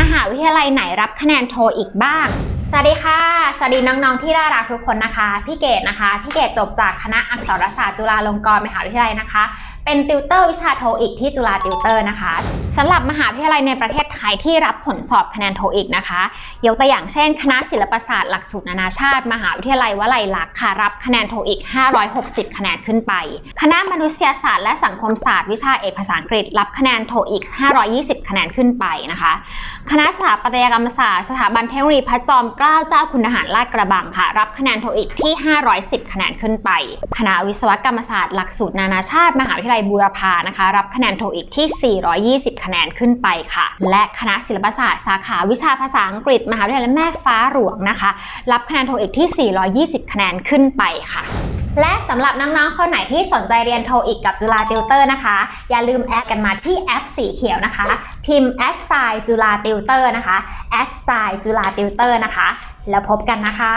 มหาวิทยาลัยไหนรับคะแนนโทอีกบ้าง สวัสดีค่ะ สวัสดีน้องๆที่น่ารักทุกคนนะคะ พี่เกดนะคะ พี่เกดจบจากคณะอักษรศาสตร์จุฬาลงกรณ์มหาวิทยาลัยนะคะ เป็นติวเตอร์วิชาโทอีกที่จุฬาติวเตอร์นะคะ สำหรับมหาวิทยาลัยในประเทศไทยที่รับผลสอบคะแนนโทอีกนะคะ ยกตัวอย่างเช่น คณะศิลปศาสตร์หลักสูตรนานาชาติ มหาวิทยาลัยวลัยลักษณ์ค่ะรับคะแนนโทอีก 560 คะแนนขึ้นไป คณะมนุษยศาสตร์และสังคมศาสตร์วิชาเอกภาษาอังกฤษ รับคะแนนโทอีก 520 คะแนนขึ้นไปนะคะ คณะสถาปัตยกรรมศาสตร์สถาบันเทคโนโลยีพระจอมเกล้าเจ้าคุณทหารลาดกระบังค่ะ รับคะแนนโทอีกที่ 510 คะแนนขึ้นไป คณะวิศวกรรมศาสตร์หลักสูตรนานาชาติ มหาวิทยาลัยบูรพานะคะ รับคะแนนโทอีกที่ 420คะคะแนนขึ้นไปค่ะ และคณะศิลปศาสตร์สาขาวิชาภาษาอังกฤษ มหาวิทยาลัยแม่ฟ้าหลวงนะคะ รับคะแนนโทอีกที่ 420 คะแนนขึ้นไปค่ะและสำหรับน้องๆ คนไหนที่สนใจเรียนโทอีกกับจุฬาติวเตอร์นะคะ อย่าลืมแอดกันมาที่แอปสีเขียวนะคะ พิมพ์แอดไซจุฬาติวเตอร์นะคะแอดไซจุฬาติวเตอร์นะคะ แล้วพบกันนะคะ